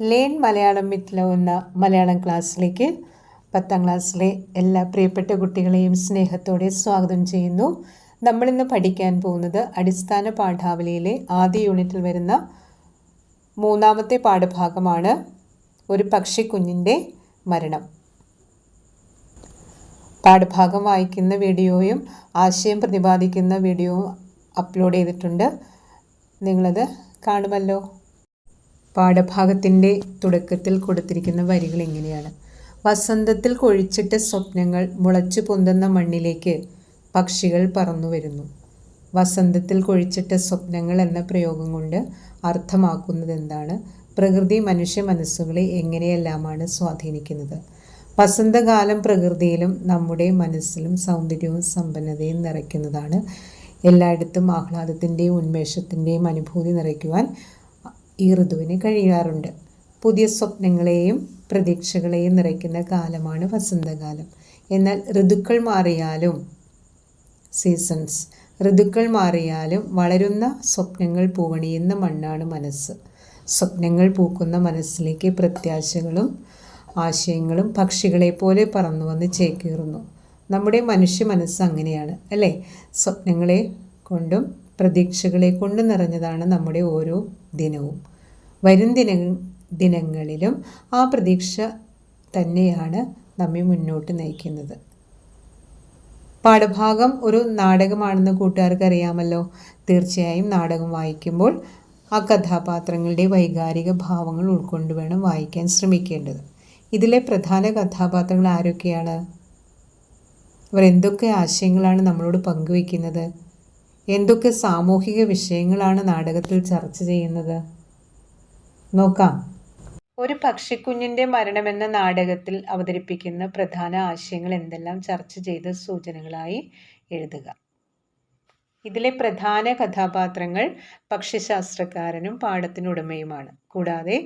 Learn Malayalam വിത്ത് എന്ന മലയാളം ക്ലാസ്സിലേക്ക് പത്താം ക്ലാസ്സിലെ എല്ലാ പ്രിയപ്പെട്ട കുട്ടികളെയും സ്നേഹത്തോടെ സ്വാഗതം ചെയ്യുന്നു. നമ്മളിന്ന് പഠിക്കാൻ പോകുന്നത് അടിസ്ഥാന പാഠാവലിയിലെ ആദ്യ യൂണിറ്റിൽ വരുന്ന മൂന്നാമത്തെ പാഠഭാഗമാണ് ഒരു പക്ഷിക്കുഞ്ഞിന്റെ മരണം. പാഠഭാഗം വായിക്കുന്ന വീഡിയോയും ആശയം പ്രതിപാദിക്കുന്ന വീഡിയോയും അപ്ലോഡ് ചെയ്തിട്ടുണ്ട്. നിങ്ങളത് കാണുമല്ലോ. പാഠഭാഗത്തിന്റെ തുടക്കത്തിൽ കൊടുത്തിരിക്കുന്ന വരികൾ ഇങ്ങനെയാണ്. വസന്തത്തിൽ കൊഴിച്ചിട്ട സ്വപ്നങ്ങൾ മുളച്ചു പൊന്തുന്ന മണ്ണിലേക്ക് പക്ഷികൾ പറന്നു വരുന്നു. വസന്തത്തിൽ കൊഴിച്ചിട്ട സ്വപ്നങ്ങൾ എന്ന പ്രയോഗം കൊണ്ട് അർത്ഥമാക്കുന്നത് എന്താണ് പ്രകൃതി മനുഷ്യ മനസ്സുകളെ എങ്ങനെയെല്ലാമാണ് സ്വാധീനിക്കുന്നത്? വസന്തകാലം പ്രകൃതിയിലും നമ്മുടെ മനസ്സിലും സൗന്ദര്യവും സമ്പന്നതയും നിറയ്ക്കുന്നതാണ്. എല്ലായിടത്തും ആഹ്ലാദത്തിന്റെയും ഉന്മേഷത്തിന്റെയും അനുഭൂതി നിറയ്ക്കുവാൻ ഈ ഋതുവിന് കഴിയാറുണ്ട്. പുതിയ സ്വപ്നങ്ങളെയും പ്രതീക്ഷകളെയും നിറയ്ക്കുന്ന കാലമാണ് വസന്തകാലം. എന്നാൽ ഋതുക്കൾ മാറിയാലും സീസൺസ് ഋതുക്കൾ മാറിയാലും വളരുന്ന സ്വപ്നങ്ങൾ പൂവണിയുന്ന മണ്ണാണ് മനസ്സ്. സ്വപ്നങ്ങൾ പൂക്കുന്ന മനസ്സിലേക്ക് പ്രത്യാശകളും ആശയങ്ങളും പക്ഷികളെ പോലെ പറന്നു വന്ന് ചേക്കേറുന്നു. നമ്മുടെ മനുഷ്യ മനസ്സ് അങ്ങനെയാണ് അല്ലേ? സ്വപ്നങ്ങളെ കൊണ്ടും പ്രതീക്ഷകളെ കൊണ്ട് നിറഞ്ഞതാണ് നമ്മുടെ ഓരോ ദിനവും. വരും ദിന ദിനങ്ങളിലും ആ പ്രതീക്ഷ തന്നെയാണ് നമ്മെ മുന്നോട്ട് നയിക്കുന്നത്. പാഠഭാഗം ഒരു നാടകമാണെന്ന് കൂട്ടുകാർക്ക് അറിയാമല്ലോ തീർച്ചയായും നാടകം വായിക്കുമ്പോൾ ആ കഥാപാത്രങ്ങളുടെ വൈകാരിക ഭാവങ്ങൾ ഉൾക്കൊണ്ട് വേണം വായിക്കാൻ ശ്രമിക്കേണ്ടത്. ഇതിലെ പ്രധാന കഥാപാത്രങ്ങൾ ആരൊക്കെയാണ്? അവർ എന്തൊക്കെ ആശയങ്ങളാണ് നമ്മളോട് പങ്കുവയ്ക്കുന്നത്? എന്തൊക്കെ സാമൂഹിക വിഷയങ്ങളാണ് നാടകത്തിൽ ചർച്ച ചെയ്യുന്നത്? നോക്കാം. ഒരു പക്ഷിക്കുഞ്ഞിന്റെ മരണമെന്ന നാടകത്തിൽ അവതരിപ്പിക്കുന്ന പ്രധാന ആശയങ്ങൾ എന്തെല്ലാം ചർച്ച ചെയ്ത സൂചനകളായി എഴുതുക. ഇതിലെ പ്രധാന കഥാപാത്രങ്ങൾ പക്ഷിശാസ്ത്രക്കാരനും പാടത്തിനുടമയുമാണ് കൂടാതെ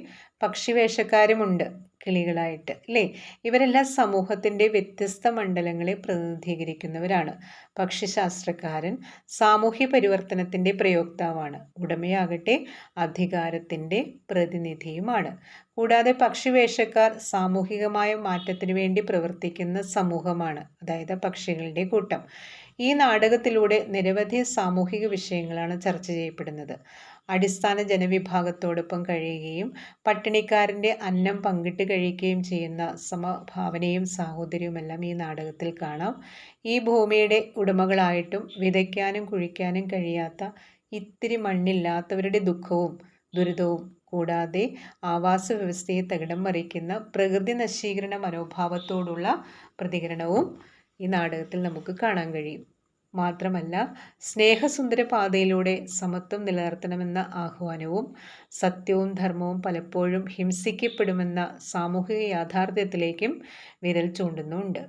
പക്ഷിവേഷക്കാരുമുണ്ട് കിളികളായിട്ട് അല്ലേ ഇവരെല്ലാം സമൂഹത്തിന്റെ വ്യത്യസ്ത മണ്ഡലങ്ങളെ പ്രതിനിധീകരിക്കുന്നവരാണ്. പക്ഷിശാസ്ത്രക്കാരൻ സാമൂഹ്യ പരിവർത്തനത്തിന്റെ പ്രയോക്താവാണ്. ഉടമയാകട്ടെ അധികാരത്തിന്റെ പ്രതിനിധിയുമാണ്. കൂടാതെ പക്ഷിവേഷക്കാർ സാമൂഹികമായ മാറ്റത്തിനു വേണ്ടി പ്രവർത്തിക്കുന്ന സമൂഹമാണ് അതായത് പക്ഷികളുടെ കൂട്ടം. ഈ നാടകത്തിലൂടെ നിരവധി സാമൂഹിക വിഷയങ്ങളാണ് ചർച്ച ചെയ്യപ്പെടുന്നത്. അടിസ്ഥാന ജനവിഭാഗത്തോടൊപ്പം കഴിയുകയും പട്ടിണിക്കാരന്റെ അന്നം പങ്കിട്ട് കഴിക്കുകയും ചെയ്യുന്ന സമഭാവനയും സാഹോദര്യവുമെല്ലാം ഈ നാടകത്തിൽ കാണാം. ഈ ഭൂമിയുടെ ഉടമകളായിട്ടും വിതയ്ക്കാനും കുഴിക്കാനും കഴിയാത്ത ഇത്തിരി മണ്ണില്ലാത്തവരുടെ ദുഃഖവും ദുരിതവും കൂടാതെ ആവാസ വ്യവസ്ഥയെ തകിടം മറിക്കുന്ന പ്രകൃതി നശീകരണ മനോഭാവത്തോടുള്ള പ്രതികരണവും ഈ നാടകത്തിൽ നമുക്ക് കാണാൻ കഴിയും. മാത്രമല്ല സ്നേഹസുന്ദര പാതയിലൂടെ സമത്വം നിലനിർത്തണമെന്ന ആഹ്വാനവും സത്യവും ധർമ്മവും പലപ്പോഴും ഹിംസിക്കപ്പെടുമെന്ന സാമൂഹിക യാഥാർത്ഥ്യത്തിലേക്കും വിരൽ ചൂണ്ടുന്നുണ്ട്.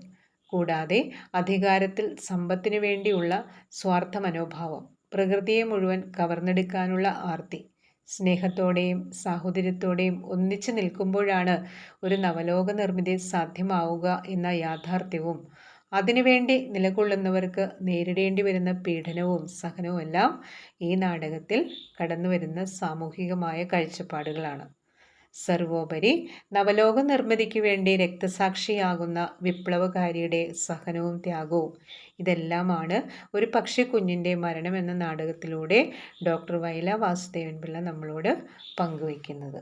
കൂടാതെ അധികാരത്തിൽ സമ്പത്തിനു വേണ്ടിയുള്ള സ്വാർത്ഥ മനോഭാവം പ്രകൃതിയെ മുഴുവൻ കവർന്നെടുക്കാനുള്ള ആർത്തി സ്നേഹത്തോടെയും സാഹോദര്യത്തോടെയും ഒന്നിച്ചു നിൽക്കുമ്പോഴാണ് ഒരു നവലോക നിർമ്മിതി സാധ്യമാവുക എന്ന യാഥാർത്ഥ്യവും അതിനുവേണ്ടി നിലകൊള്ളുന്നവർക്ക് നേരിടേണ്ടി വരുന്ന പീഡനവും സഹനവും എല്ലാം ഈ നാടകത്തിൽ കടന്നു വരുന്ന സാമൂഹികമായ കാഴ്ചപ്പാടുകളാണ്. സർവോപരി നവലോക നിർമ്മിതിക്ക് വേണ്ടി രക്തസാക്ഷിയാകുന്ന വിപ്ലവകാരിയുടെ സഹനവും ത്യാഗവും ഇതെല്ലാമാണ് ഒരു പക്ഷിക്കുഞ്ഞിന്റെ മരണം എന്ന നാടകത്തിലൂടെ ഡോക്ടർ വൈല വാസുദേവൻ പിള്ള നമ്മളോട് പങ്കുവയ്ക്കുന്നത്.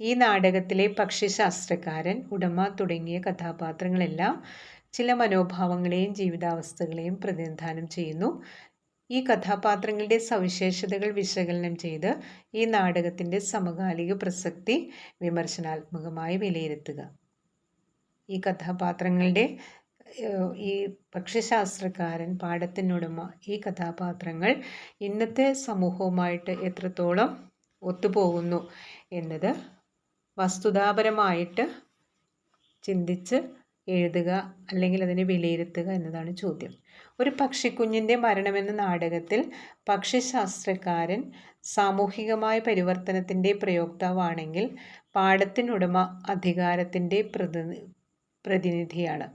ഈ നാടകത്തിലെ പക്ഷിശാസ്ത്രക്കാരൻ ഉടമ തുടങ്ങിയ കഥാപാത്രങ്ങളെല്ലാം ചില മനോഭാവങ്ങളെയും ജീവിതാവസ്ഥകളെയും പ്രതിനിധാനം ചെയ്യുന്നു. ഈ കഥാപാത്രങ്ങളുടെ സവിശേഷതകൾ വിശകലനം ചെയ്ത് ഈ നാടകത്തിന്റെ സമകാലിക പ്രസക്തി വിമർശനാത്മകമായി വിലയിരുത്തുക. ഈ കഥാപാത്രങ്ങളുടെ ഈ പക്ഷിശാസ്ത്രക്കാരൻ പാടത്തിനുടമ ഈ കഥാപാത്രങ്ങൾ ഇന്നത്തെ സമൂഹവുമായിട്ട് എത്രത്തോളം ഒത്തുപോകുന്നു എന്നത് വസ്തുതാപരമായിട്ട് ചിന്തിച്ച് എഴുതുക അല്ലെങ്കിൽ അതിനെ വിലയിരുത്തുക എന്നതാണ് ചോദ്യം. ഒരു പക്ഷിക്കുഞ്ഞിന്റെ മരണമെന്ന നാടകത്തിൽ പക്ഷിശാസ്ത്രക്കാരൻ സാമൂഹികമായ പരിവർത്തനത്തിന്റെ പ്രയോക്താവാണെങ്കിൽ പാടത്തിനുടമ അധികാരത്തിന്റെ പ്രതി പ്രതിനിധിയാണ്.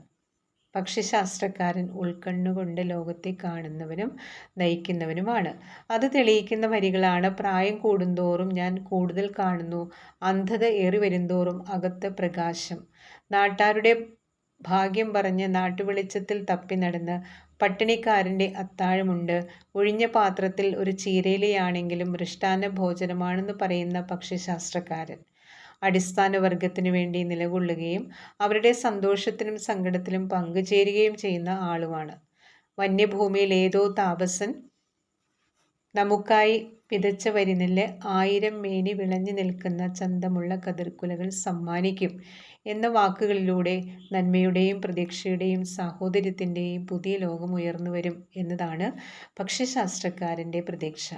പക്ഷിശാസ്ത്രക്കാരൻ ഉൾക്കണ്ണുകൊണ്ട് ലോകത്തെ കാണുന്നവനും നയിക്കുന്നവനുമാണ് അത് തെളിയിക്കുന്ന വരികളാണ്. പ്രായം കൂടുന്തോറും ഞാൻ കൂടുതൽ കാണുന്നു. അന്ധത ഏറി വരുന്തോറും അകത്ത് പ്രകാശം. നാട്ടാരുടെ ഭാഗ്യം പറഞ്ഞ് നാട്ടുവെളിച്ചത്തിൽ തപ്പി നടന്ന് പട്ടിണിക്കാരന്റെ അത്താഴമുണ്ട്. ഒഴിഞ്ഞ പാത്രത്തിൽ ഒരു ചീരയിലയാണെങ്കിലും മൃഷ്ടാന്ന ഭോജനമാണെന്ന് പറയുന്ന പക്ഷിശാസ്ത്രക്കാരൻ. അടിസ്ഥാന വർഗത്തിനു വേണ്ടി നിലകൊള്ളുകയും അവരുടെ സന്തോഷത്തിലും സങ്കടത്തിലും പങ്കുചേരുകയും ചെയ്യുന്ന ആളുമാണ്. വന്യഭൂമിയിൽ ഏതോ താപസൻ നമുക്കായി വിതച്ച വരിനെല്ല് ആയിരം മേനി വിളഞ്ഞു നിൽക്കുന്ന ചന്തമുള്ള കതിർക്കുലകൾ സമ്മാനിക്കും എന്ന വാക്കുകളിലൂടെ നന്മയുടെയും പ്രതീക്ഷയുടെയും സാഹോദര്യത്തിന്റെയും പുതിയ ലോകം ഉയർന്നു വരും എന്നതാണ് ഭക്ഷ്യശാസ്ത്രക്കാരന്റെ പ്രതീക്ഷ.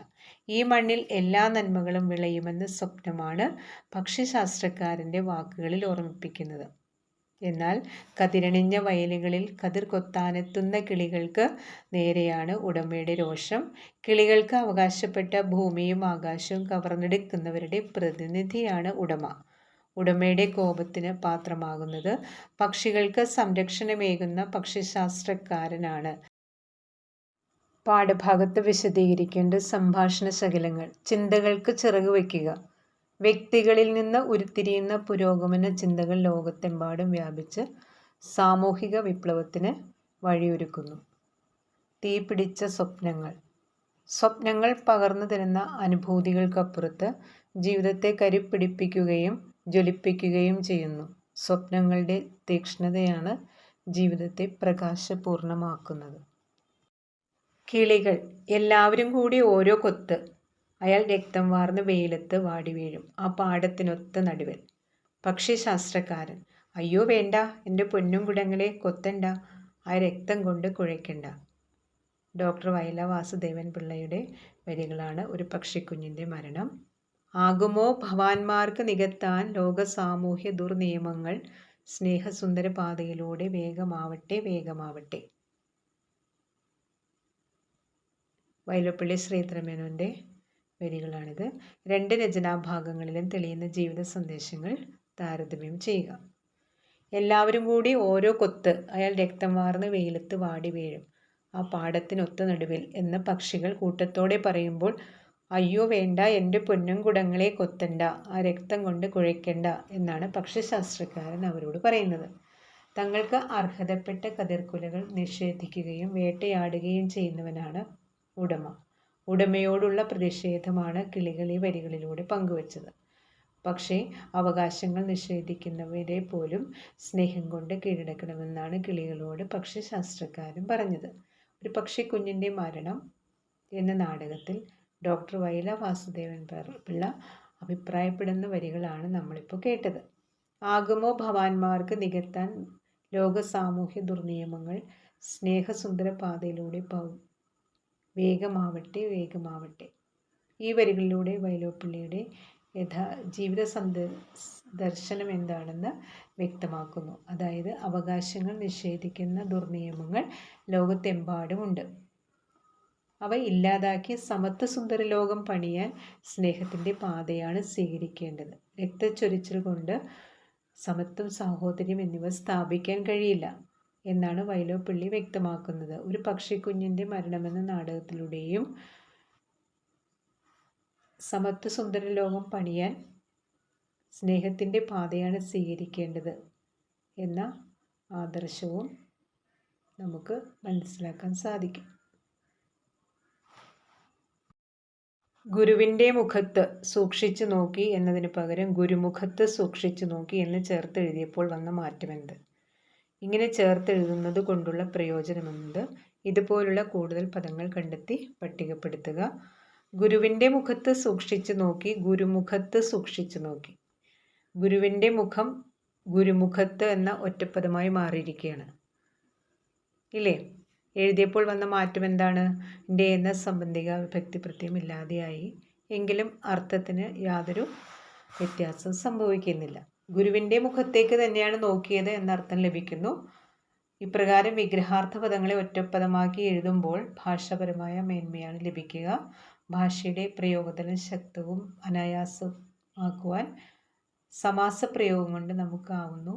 ഈ മണ്ണിൽ എല്ലാ നന്മകളും വിളയുമെന്ന സ്വപ്നമാണ് ഭക്ഷ്യശാസ്ത്രക്കാരന്റെ വാക്കുകളിൽ ഓർമ്മിപ്പിക്കുന്നത്. എന്നാൽ കതിരണിഞ്ഞ വയലുകളിൽ കതിർ കൊത്താനെത്തുന്ന കിളികൾക്ക് നേരെയാണ് ഉടമയുടെ രോഷം. കിളികൾക്ക് അവകാശപ്പെട്ട ഭൂമിയും ആകാശവും കവർന്നെടുക്കുന്നവരുടെ പ്രതിനിധിയാണ് ഉടമ. ഉടമയുടെ കോപത്തിന് പാത്രമാകുന്നത് പക്ഷികൾക്ക് സംരക്ഷണമേകുന്ന പക്ഷിശാസ്ത്രക്കാരനാണ് പാഠഭാഗത്ത് വിശദീകരിക്കേണ്ട സംഭാഷണ ശകലങ്ങൾ ചിന്തകൾക്ക് ചിറക് വയ്ക്കുക. വ്യക്തികളിൽ നിന്ന് ഉരുത്തിരിയുന്ന പുരോഗമന ചിന്തകൾ ലോകത്തെമ്പാടും വ്യാപിച്ച് സാമൂഹിക വിപ്ലവത്തിന് വഴിയൊരുക്കുന്നു. തീപിടിച്ച സ്വപ്നങ്ങൾ. സ്വപ്നങ്ങൾ പകർന്നു തരുന്ന അനുഭൂതികൾക്കപ്പുറത്ത് ജീവിതത്തെ കരിപ്പിടിപ്പിക്കുകയും ജ്വലിപ്പിക്കുകയും ചെയ്യുന്നു. സ്വപ്നങ്ങളുടെ തീക്ഷ്ണതയാണ് ജീവിതത്തെ പ്രകാശപൂർണമാക്കുന്നത്. കിളികൾ. എല്ലാവരും കൂടി ഓരോ കൊത്ത് അയാൾ രക്തം വാർന്ന് വെയിലത്ത് വാടി വീഴും. ആ പാടത്തിനൊത്ത നടുവിൽ. പക്ഷിശാസ്ത്രക്കാരൻ അയ്യോ വേണ്ട എന്റെ പൊന്നും കുടങ്ങളെ കൊത്തണ്ട ആ രക്തം കൊണ്ട് കുഴയ്ക്കണ്ട ഡോക്ടർ വയല വാസുദേവൻ പിള്ളയുടെ വരികളാണ് ഒരു പക്ഷിക്കുഞ്ഞിന്റെ മരണം. ആകുമോ ഭവാന്മാർക്ക് നികത്താൻ ലോക സാമൂഹ്യ ദുർനിയമങ്ങൾ? സ്നേഹസുന്ദര പാതയിലൂടെ വേഗമാവട്ടെ വേഗമാവട്ടെ വയലപ്പള്ളി ശ്രീധരമേനോന്റെ വരികളാണിത്. രണ്ട് രചനാഭാഗങ്ങളിലും തെളിയുന്ന ജീവിത സന്ദേശങ്ങൾ താരതമ്യം ചെയ്യുക. എല്ലാവരും കൂടി ഓരോ കൊത്ത് അയാൾ രക്തം വാർന്ന് വെയിലത്ത് വാടി വീഴും. ആ പാടത്തിനൊത്ത നടുവിൽ എന്ന് പക്ഷികൾ കൂട്ടത്തോടെ പറയുമ്പോൾ അയ്യോ വേണ്ട എന്റെ പൊന്നും കുടങ്ങളെ കൊത്തണ്ട ആ രക്തം കൊണ്ട് കുഴയ്ക്കണ്ട എന്നാണ് പക്ഷിശാസ്ത്രക്കാരൻ അവരോട് പറയുന്നത്. തങ്ങൾക്ക് അർഹതപ്പെട്ട കതിർക്കുലകൾ നിഷേധിക്കുകയും വേട്ടയാടുകയും ചെയ്യുന്നവനാണ് ഉടമ. ഉടമയോടുള്ള പ്രതിഷേധമാണ് കിളികൾ വരികളിലൂടെ പങ്കുവച്ചത്. പക്ഷേ അവകാശങ്ങൾ നിഷേധിക്കുന്നവരെ പോലും സ്നേഹം കൊണ്ട് കീഴടക്കണമെന്നാണ് കിളികളോട് പക്ഷിശാസ്ത്രക്കാരും പറഞ്ഞത്. ഒരു പക്ഷി കുഞ്ഞിന്റെ മരണം എന്ന നാടകത്തിൽ ഡോക്ടർ വൈല വാസുദേവൻ പിള്ള അഭിപ്രായപ്പെടുന്ന വരികളാണ് നമ്മളിപ്പോൾ കേട്ടത്. ആഗമോ ഭവാന്മാർക്ക് നികത്താൻ ലോക സാമൂഹ്യ ദുർനിയമങ്ങൾ സ്നേഹസുന്ദര പാതയിലൂടെ വേഗമാവട്ടെ വേഗമാവട്ടെ. ഈ വരികളിലൂടെ വൈലോപ്പിള്ളിയുടെ യഥാ ജീവിത സന്ദ ദർശനം എന്താണെന്ന് വ്യക്തമാക്കുന്നു. അതായത് അവകാശങ്ങൾ നിഷേധിക്കുന്ന ദുർനിയമങ്ങൾ ലോകത്തെമ്പാടുമുണ്ട് അവ ഇല്ലാതാക്കി സമത്വസുന്ദര ലോകം പണിയാൻ സ്നേഹത്തിന്റെ പാതയാണ് സ്വീകരിക്കേണ്ടത്. രക്തച്ചൊരിച്ചിൽ കൊണ്ട് സമത്വം സാഹോദര്യം എന്നിവ സ്ഥാപിക്കാൻ കഴിയില്ല. എന്നാണ് വൈലോപ്പിള്ളി വ്യക്തമാക്കുന്നത്. ഒരു പക്ഷിക്കുഞ്ഞിന്റെ മരണമെന്ന നാടകത്തിലൂടെയും സമത്വസുന്ദര ലോകം പണിയാൻ സ്നേഹത്തിന്റെ പാതയാണ് സ്വീകരിക്കേണ്ടത് എന്ന ആദർശവും നമുക്ക് മനസ്സിലാക്കാൻ സാധിക്കും. ഗുരുവിന്റെ മുഖത്ത് സൂക്ഷിച്ചു നോക്കി എന്നതിന് പകരം ഗുരുമുഖത്ത് സൂക്ഷിച്ചു നോക്കി എന്ന് ചേർത്ത് എഴുതിയപ്പോൾ വന്ന മാറ്റമെന്ത്? ഇങ്ങനെ ചേർത്തെഴുതുന്നത് കൊണ്ടുള്ള പ്രയോജനമെന്നത് ഇതുപോലുള്ള കൂടുതൽ പദങ്ങൾ കണ്ടെത്തി പട്ടികപ്പെടുത്തുക. ഗുരുവിന്റെ മുഖത്ത് സൂക്ഷിച്ചു നോക്കി ഗുരുമുഖത്ത് സൂക്ഷിച്ചു നോക്കി. ഗുരുവിന്റെ മുഖം ഗുരുമുഖത്ത് എന്ന ഒറ്റപ്പദമായി മാറിയിരിക്കുകയാണ്. ഇല്ലേ? എഴുതിയപ്പോൾ വന്ന മാറ്റം എന്താണ്? ഡേ എന്ന സംബന്ധിക വിഭക്തി പ്രത്യം ഇല്ലാതെയായി. എങ്കിലും അർത്ഥത്തിന് യാതൊരു വ്യത്യാസം സംഭവിക്കുന്നില്ല. ഗുരുവിന്റെ മുഖത്തേക്ക് തന്നെയാണ് നോക്കിയത് എന്നർത്ഥം ലഭിക്കുന്നു. ഇപ്രകാരം വിഗ്രഹാർത്ഥ പദങ്ങളെ ഒറ്റപ്പദമാക്കി എഴുതുമ്പോൾ ഭാഷാപരമായ മേന്മയാണ് ലഭിക്കുക. ഭാഷയുടെ പ്രയോഗത്തിന് ശക്തവും അനായാസമാക്കുവാൻ സമാസ പ്രയോഗം കൊണ്ട് നമുക്കാവുന്നു